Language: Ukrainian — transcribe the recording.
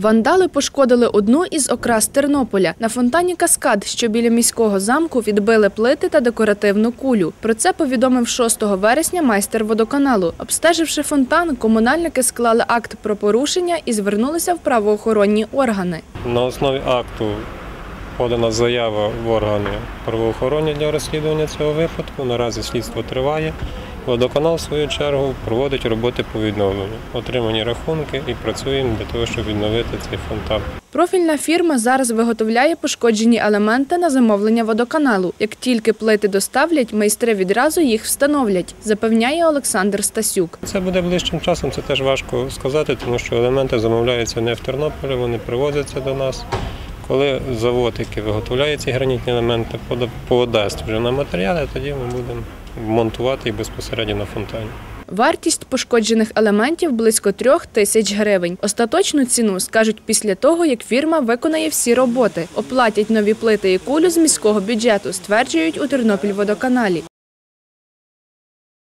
Вандали пошкодили одну із окрас Тернополя. На фонтані Каскад, що біля міського замку, відбили плити та декоративну кулю. Про це повідомив 6 вересня майстер водоканалу. Обстеживши фонтан, комунальники склали акт про порушення і звернулися в правоохоронні органи. На основі акту подана заява в органи правоохоронні для розслідування цього випадку. Наразі слідство триває. Водоканал, в свою чергу, проводить роботи по відновленню, отримані рахунки і працюємо для того, щоб відновити цей фонтан. Профільна фірма зараз виготовляє пошкоджені елементи на замовлення водоканалу. Як тільки плити доставлять, майстри відразу їх встановлять, запевняє Олександр Стасюк. Це буде ближчим часом, це теж важко сказати, тому що елементи замовляються не в Тернополі, вони привозяться до нас. Коли завод, який виготовляє ці гранітні елементи, пода- подасть вже на матеріали, тоді ми будемо монтувати їх безпосередньо на фонтані. Вартість пошкоджених елементів близько трьох тисяч гривень. Остаточну ціну скажуть після того, як фірма виконає всі роботи. Оплатять нові плити і кулю з міського бюджету, стверджують у Тернопільводоканалі.